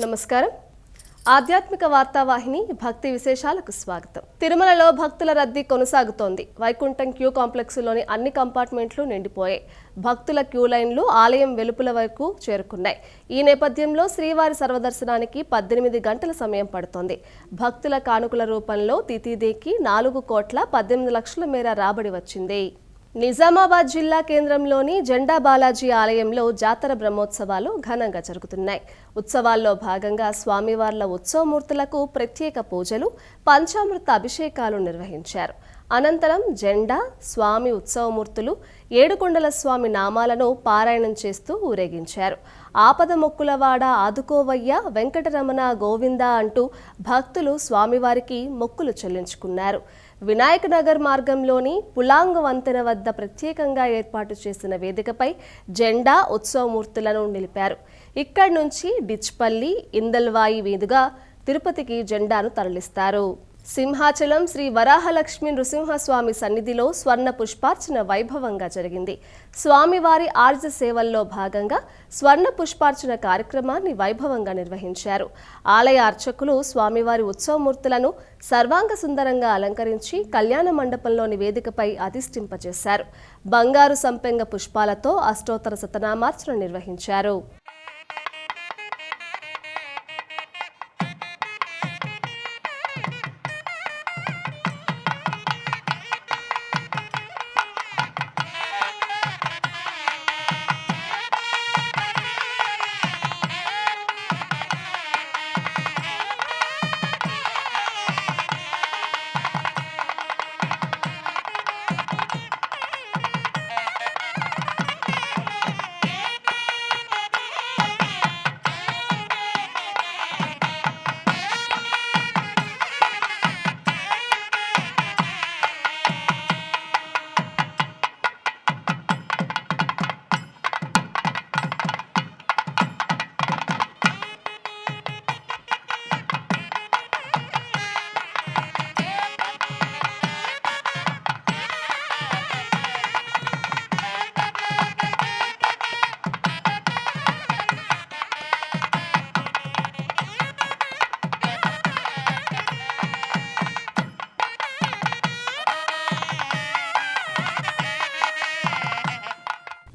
నమస్కారం. ఆధ్యాత్మిక వార్తావాహిని భక్తి విశేషాలకు స్వాగతం. తిరుమలలో భక్తుల రద్దీ కొనసాగుతోంది. వైకుంఠం క్యూ కాంప్లెక్స్లోని అన్ని కంపార్ట్మెంట్లు నిండిపోయాయి. భక్తుల క్యూ లైన్లు ఆలయం వెలుపల వరకు చేరుకున్నాయి. ఈ నేపథ్యంలో శ్రీవారి సర్వదర్శనానికి పద్దెనిమిది గంటల సమయం పడుతోంది. భక్తుల కానుకల రూపంలో తిథిదేకి నాలుగు కోట్ల పద్దెనిమిది లక్షల మేర రాబడి వచ్చింది. నిజామాబాద్ జిల్లా కేంద్రంలోని జెండా బాలాజీ ఆలయంలో జాతర బ్రహ్మోత్సవాలు ఘనంగా జరుగుతున్నాయి. ఉత్సవాల్లో భాగంగా స్వామివార్ల ఉత్సవమూర్తులకు ప్రత్యేక పూజలు పంచామృత అభిషేకాలు నిర్వహించారు. అనంతరం జెండా స్వామి ఉత్సవమూర్తులు ఏడుకొండల స్వామి నామాలను పారాయణం చేస్తూ ఊరేగించారు. ఆపద మొక్కులవాడ ఆదుకోవయ్య వెంకటరమణ గోవింద అంటూ భక్తులు స్వామివారికి మొక్కులు చెల్లించుకున్నారు. వినాయక నగర్ మార్గంలోని పులాంగ్ వంతెన వద్ద ప్రత్యేకంగా ఏర్పాటు చేసిన వేదికపై జెండా ఉత్సవమూర్తులను నిలిపారు. ఇక్కడి నుంచి డిచ్పల్లి ఇందల్వాయి మీదుగా తిరుపతికి జెండాను తరలిస్తారు. సింహాచలం శ్రీ వరాహలక్ష్మి నృసింహస్వామి సన్నిధిలో స్వర్ణ పుష్పార్చన వైభవంగా జరిగింది. స్వామివారి ఆర్జ సేవల్లో భాగంగా స్వర్ణ పుష్పార్చన కార్యక్రమాన్ని వైభవంగా నిర్వహించారు. ఆలయ అర్చకులు స్వామివారి ఉత్సవమూర్తులను సర్వాంగ సుందరంగా అలంకరించి కళ్యాణ మండపంలోని వేదికపై అధిష్ఠింపజేశారు బంగారు సంపెంగ పుష్పాలతో అష్టోత్తర శతనామార్చన నిర్వహించారు.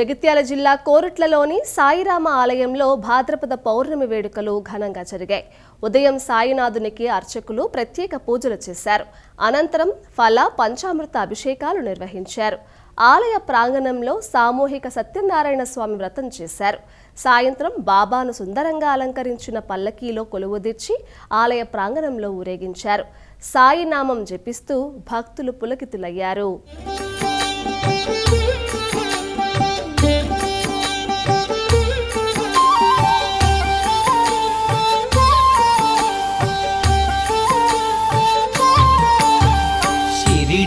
జగిత్యాల జిల్లా కోరుట్లలోని సాయిరామ ఆలయంలో భాద్రపద పౌర్ణమి వేడుకలు ఘనంగా జరిగాయి. ఉదయం సాయినాథునికి అర్చకులు ప్రత్యేక పూజలు చేశారు. అనంతరం ఫల పంచామృత అభిషేకాలు నిర్వహించారు. ఆలయ ప్రాంగణంలో సామూహిక సత్యనారాయణ స్వామి వ్రతం చేశారు. సాయంత్రం బాబాను సుందరంగా అలంకరించిన పల్లకీలో కొలువుదీర్చి ఆలయ ప్రాంగణంలో ఊరేగించారు. సాయినామం జపిస్తూ భక్తులు పులకితులయ్యారు.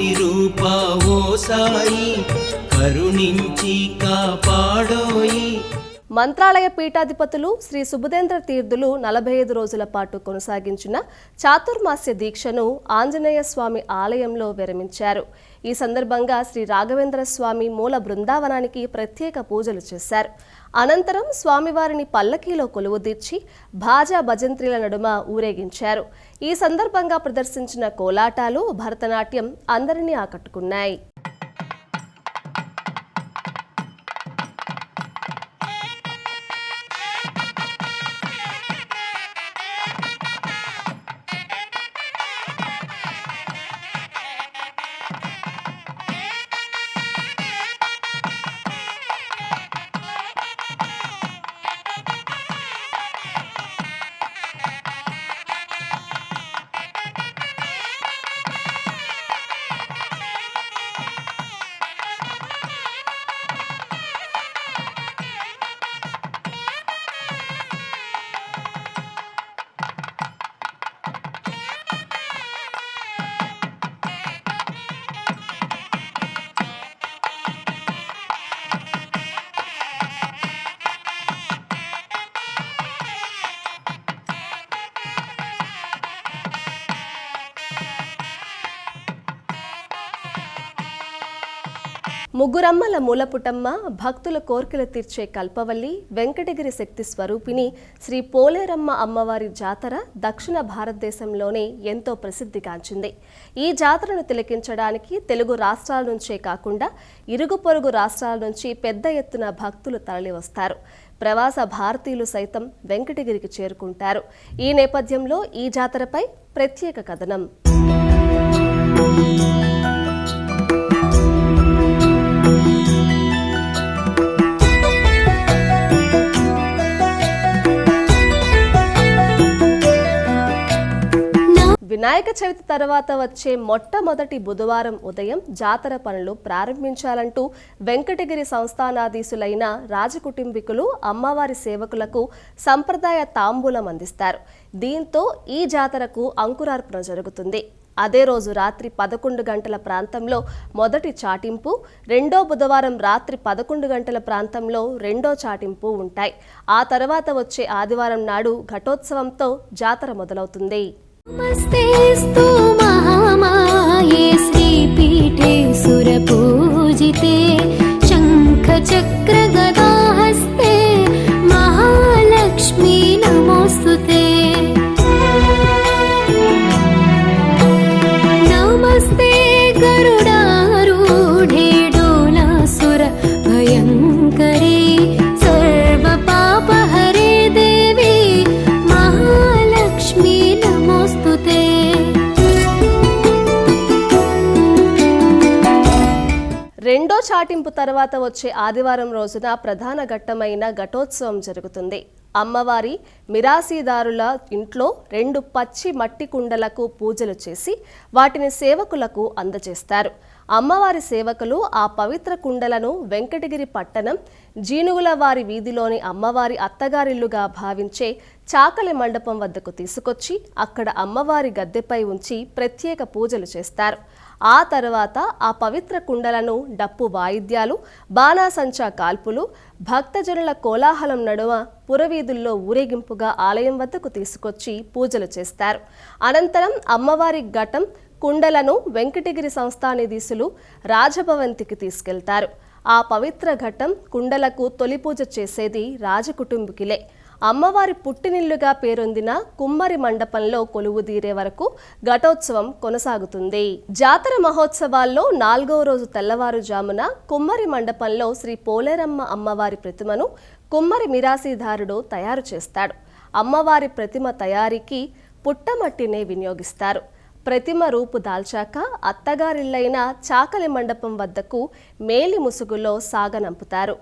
త్రిమూర్తి ఓ సాయి కరుణించి కాపాడోయి. మంత్రాలయ పీఠాధిపతులు శ్రీ సుబుధేంద్ర తీర్థులు నలభై ఐదు రోజుల పాటు కొనసాగించిన చాతుర్మాస్య దీక్షను ఆంజనేయ స్వామి ఆలయంలో విరమించారు. ఈ సందర్భంగా శ్రీ రాఘవేంద్ర స్వామి మూల బృందావనానికి ప్రత్యేక పూజలు చేశారు. అనంతరం స్వామివారిని పల్లకీలో కొలువుదీర్చి భాజా భజంత్రిల నడుమ ఊరేగించారు. ఈ సందర్భంగా ప్రదర్శించిన కోలాటాలు భరతనాట్యం అందరినీ ఆకట్టుకున్నాయి. ముగ్గురమ్మల మూలపుటమ్మ భక్తుల కోర్కెలు తీర్చే కల్పవల్లి వెంకటగిరి శక్తి స్వరూపిణి శ్రీ పోలేరమ్మ అమ్మవారి జాతర దక్షిణ భారతదేశంలోనే ఎంతో ప్రసిద్ధిగాంచింది. ఈ జాతరను తిలకించడానికి తెలుగు రాష్ట్రాల నుంచే కాకుండా ఇరుగు పొరుగు రాష్ట్రాల నుంచి పెద్ద ఎత్తున భక్తులు తరలివస్తారు. ప్రవాస భారతీయులు సైతం వెంకటగిరికి చేరుకుంటారు. ఈ నేపథ్యంలో ఈ జాతరపై ప్రత్యేక కథనం. వినాయక చవితి తర్వాత వచ్చే మొట్టమొదటి బుధవారం ఉదయం జాతర పనులు ప్రారంభించాలంటూ వెంకటగిరి సంస్థానాధీశులైన రాజకుటుంబికులు అమ్మవారి సేవకులకు సంప్రదాయ తాంబూలం అందిస్తారు. దీంతో ఈ జాతరకు అంకురార్పణ జరుగుతుంది. అదే రోజు రాత్రి పదకొండు గంటల ప్రాంతంలో మొదటి చాటింపు రెండో బుధవారం రాత్రి పదకొండు గంటల ప్రాంతంలో రెండో చాటింపు ఉంటాయి. ఆ తర్వాత వచ్చే ఆదివారం నాడు ఘటోత్సవంతో జాతర మొదలవుతుంది. నమస్తేస్తు మహామాయే శ్రీపీఠే సురపూజితే శంఖచక్రగద పాటింపు తర్వాత వచ్చే ఆదివారం రోజున ప్రధాన ఘట్టమైన ఘటోత్సవం జరుగుతుంది. అమ్మవారి మిరాసీదారుల ఇంట్లో రెండు పచ్చి మట్టి కుండలకు పూజలు చేసి వాటిని సేవకులకు అందజేస్తారు. అమ్మవారి సేవకులు ఆ పవిత్ర కుండలను వెంకటగిరి పట్టణం జీనుగుల వారి వీధిలోని అమ్మవారి అత్తగారిల్లుగా భావించే చాకలి మండపం వద్దకు తీసుకొచ్చి అక్కడ అమ్మవారి గద్దెపై ఉంచి ప్రత్యేక పూజలు చేస్తారు. ఆ తర్వాత ఆ పవిత్ర కుండలను డప్పు వాయిద్యాలు బాణాసంచా కాల్పులు భక్తజనుల కోలాహలం నడుమ పురవీధుల్లో ఊరేగింపుగా ఆలయం వద్దకు తీసుకొచ్చి పూజలు చేస్తారు. అనంతరం అమ్మవారి ఘటం కుండలను వెంకటగిరి సంస్థానిధీసులు రాజభవంతికి తీసుకెళ్తారు. ఆ పవిత్ర ఘట్టం కుండలకు తొలి పూజ చేసేది రాజకుటుంబికిలే అమ్మవారి పుట్టినిల్లుగా పేరొందిన కుమ్మరి మండపంలో కొలువుదీరే వరకు ఘటోత్సవం కొనసాగుతుంది. జాతర మహోత్సవాల్లో నాలుగో రోజు తెల్లవారుజామున కుమ్మరి మండపంలో శ్రీ పోలేరమ్మ అమ్మవారి ప్రతిమను కుమ్మరి మిరాసీదారుడు తయారు చేస్తాడు. అమ్మవారి ప్రతిమ తయారీకి పుట్టమట్టినే వినియోగిస్తారు. ప్రతిమ రూపు దాల్చాక అత్తగారిల్లైన చాకలి మండపం వద్దకు మేలి ముసుగులో సాగనంపుతారు.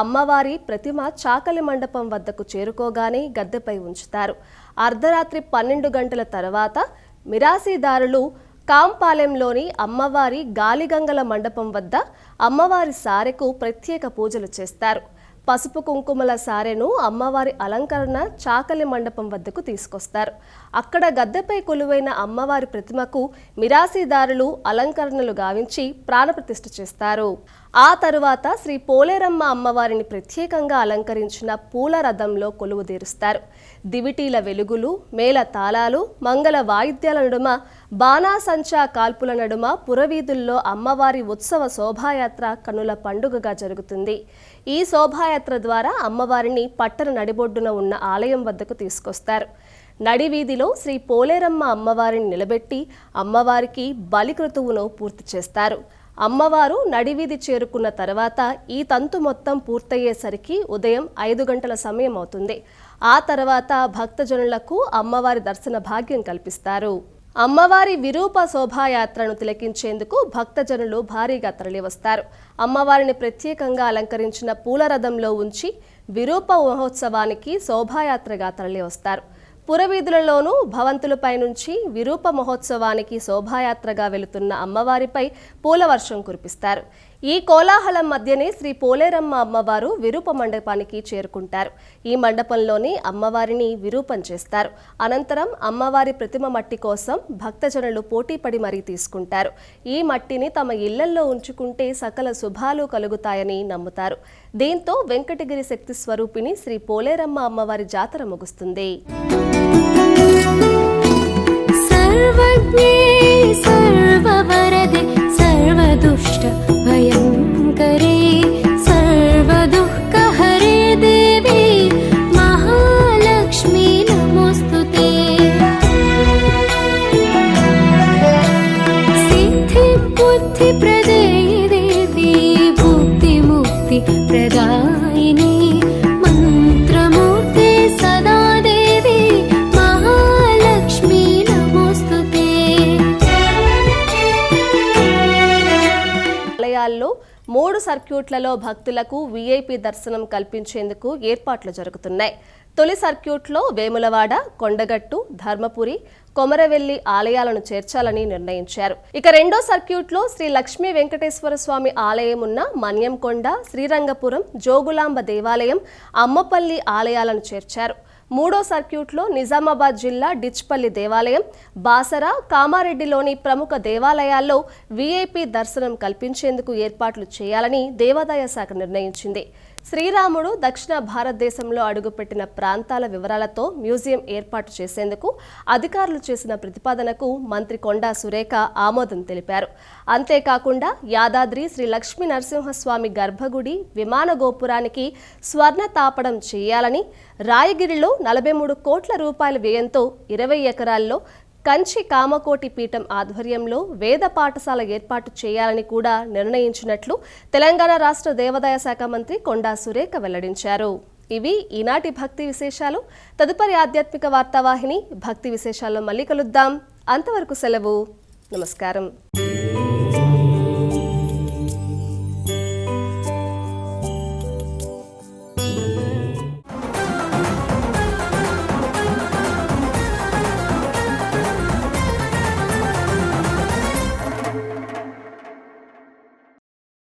అమ్మవారి ప్రతిమ చాకలి మండపం వద్దకు చేరుకోగానే గద్దెపై ఉంచుతారు. అర్ధరాత్రి పన్నెండు గంటల తర్వాత మిరాసీదారులు కాంపాలెంలోని అమ్మవారి గాలిగంగల మండపం వద్ద అమ్మవారి సారెకు ప్రత్యేక పూజలు చేస్తారు. పసుపు కుంకుమల సారెను అమ్మవారి అలంకరణ చాకలి మండపం వద్దకు తీసుకొస్తారు. అక్కడ గద్దెపై కొలువైన అమ్మవారి ప్రతిమకు మిరాసీదారులు అలంకరణలు గావించి ప్రాణప్రతిష్ఠ చేస్తారు. ఆ తరువాత శ్రీ పోలేరమ్మ అమ్మవారిని ప్రత్యేకంగా అలంకరించిన పూల రథంలో కొలువు తీరుస్తారు. దివిటీల వెలుగులు మేళ తాళాలు మంగళ వాయిద్యాల నడుమ బాణాసంచా కాల్పుల నడుమ పురవీధుల్లో అమ్మవారి ఉత్సవ శోభాయాత్ర కనుల పండుగగా జరుగుతుంది. ఈ శోభాయాత్ర ద్వారా అమ్మవారిని పట్టణ నడిబొడ్డున ఉన్న ఆలయం వద్దకు తీసుకొస్తారు. నడివీధిలో శ్రీ పోలేరమ్మ అమ్మవారిని నిలబెట్టి అమ్మవారికి బలిక్రతువును పూర్తి చేస్తారు. అమ్మవారు నడివీధి చేరుకున్న తర్వాత ఈ తంతు మొత్తం పూర్తయ్యేసరికి ఉదయం ఐదు గంటల సమయం అవుతుంది. ఆ తర్వాత భక్తజనులకు అమ్మవారి దర్శన భాగ్యం కల్పిస్తారు. అమ్మవారి విరూప శోభాయాత్రను తిలకించేందుకు భక్తజనులు భారీగా తరలివస్తారు. అమ్మవారిని ప్రత్యేకంగా అలంకరించిన పూల రథంలో ఉంచి విరూప మహోత్సవానికి శోభాయాత్రగా తరలివస్తారు. పురవీధులలోనూ భవంతులపై నుంచి విరూప మహోత్సవానికి శోభాయాత్రగా వెళుతున్న అమ్మవారిపై పూలవర్షం కురిపిస్తారు. ఈ కోలాహలం మధ్యనే శ్రీ పోలేరమ్మ అమ్మవారు విరూప మండపానికి చేరుకుంటారు. ఈ మండపంలోని అమ్మవారిని విరూపం చేస్తారు. అనంతరం అమ్మవారి ప్రతిమ మట్టి కోసం భక్తజనులు పోటీపడి మరీ తీసుకుంటారు. ఈ మట్టిని తమ ఇళ్ళల్లో ఉంచుకుంటే సకల శుభాలు కలుగుతాయని నమ్ముతారు. దీంతో వెంకటగిరి శక్తి స్వరూపిణి శ్రీ పోలేరమ్మ అమ్మవారి జాతర ముగుస్తుంది. మూడు సర్క్యూట్లలో భక్తులకు వీఐపీ దర్శనం కల్పించేందుకు ఏర్పాట్లు జరుగుతున్నాయి. తొలి సర్క్యూట్లో వేములవాడ కొండగట్టు ధర్మపురి కొమరవెల్లి ఆలయాలను చేర్చాలని నిర్ణయించారు. ఇక రెండో సర్క్యూట్లో శ్రీ లక్ష్మీ వెంకటేశ్వర స్వామి ఆలయం ఉన్న మన్యంకొండ శ్రీరంగపురం జోగులాంబ దేవాలయం అమ్మపల్లి ఆలయాలను చేర్చారు. మూడో సర్క్యూట్లో నిజామాబాద్ జిల్లా డిచ్పల్లి దేవాలయం బాసర కామారెడ్డిలోని ప్రముఖ దేవాలయాల్లో వీఐపీ దర్శనం కల్పించేందుకు ఏర్పాట్లు చేయాలని దేవాదాయ శాఖ నిర్ణయించింది. శ్రీరాముడు దక్షిణ భారతదేశంలో అడుగుపెట్టిన ప్రాంతాల వివరాలతో మ్యూజియం ఏర్పాటు చేసేందుకు అధికారులు చేసిన ప్రతిపాదనకు మంత్రి కొండా సురేఖ ఆమోదం తెలిపారు. అంతేకాకుండా యాదాద్రి శ్రీ లక్ష్మీ నరసింహస్వామి గర్భగుడి విమాన గోపురానికి స్వర్ణ తాపడం చేయాలని రాయగిరిలో నలభై మూడు కోట్ల రూపాయల వ్యయంతో ఇరవై ఎకరాల్లో కంచి కామకోటి పీఠం ఆధ్వర్యంలో వేద పాఠశాల ఏర్పాటు చేయాలని కూడా నిర్ణయించినట్లు తెలంగాణ రాష్ట్ర దేవాదాయ శాఖ మంత్రి కొండా సురేఖ వెల్లడించారు. ఇవి ఈనాటి భక్తి విశేషాలు. తదుపరి ఆధ్యాత్మిక వార్తావాహిని భక్తి విశేషాల్లో మళ్ళీ కలుద్దాం. అంతవరకు సెలవు. నమస్కారం.